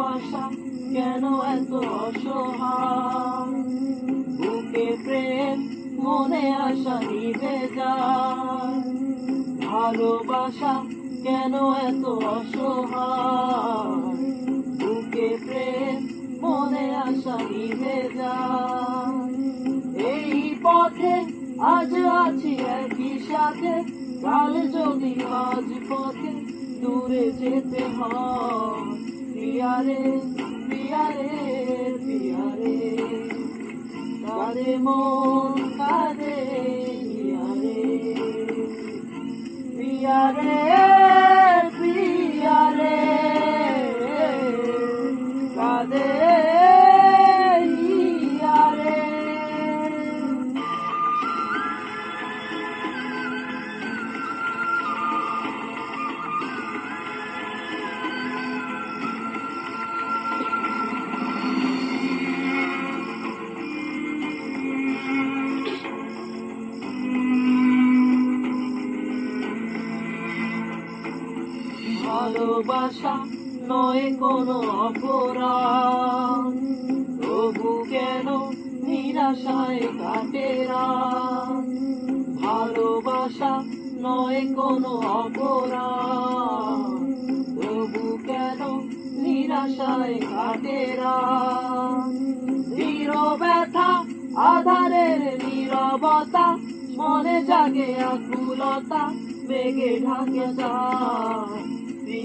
ভালোবাসা কেন এত অসহায়? বুকে প্রেম, মনে আশা নিভে যায়। ভালোবাসা কেন এত অসহায়? বুকে প্রেম, মনে আশা নিভে যায়। এই পথে আজ আছি একই সাথে। কাল যদি আজ পথে দূরে যেতে হয় পিয়ারে পিয়ারে পিয়ারে। কাঁদে মন কাঁদে পিয়ারে। পিয়ারে ভালোবাসা নয় কোনো অপরাধ তবু কেন নিরাশায় কাটে রাত? ভালোবাসা নয় কোনো অপরাধ তবু কেন নিরাশায় কাটে রাত? দৃঢ় ব্যথা, আধারের নীরবতা, মনে জাগে আকুলতা, বেগে ঢাকে যায়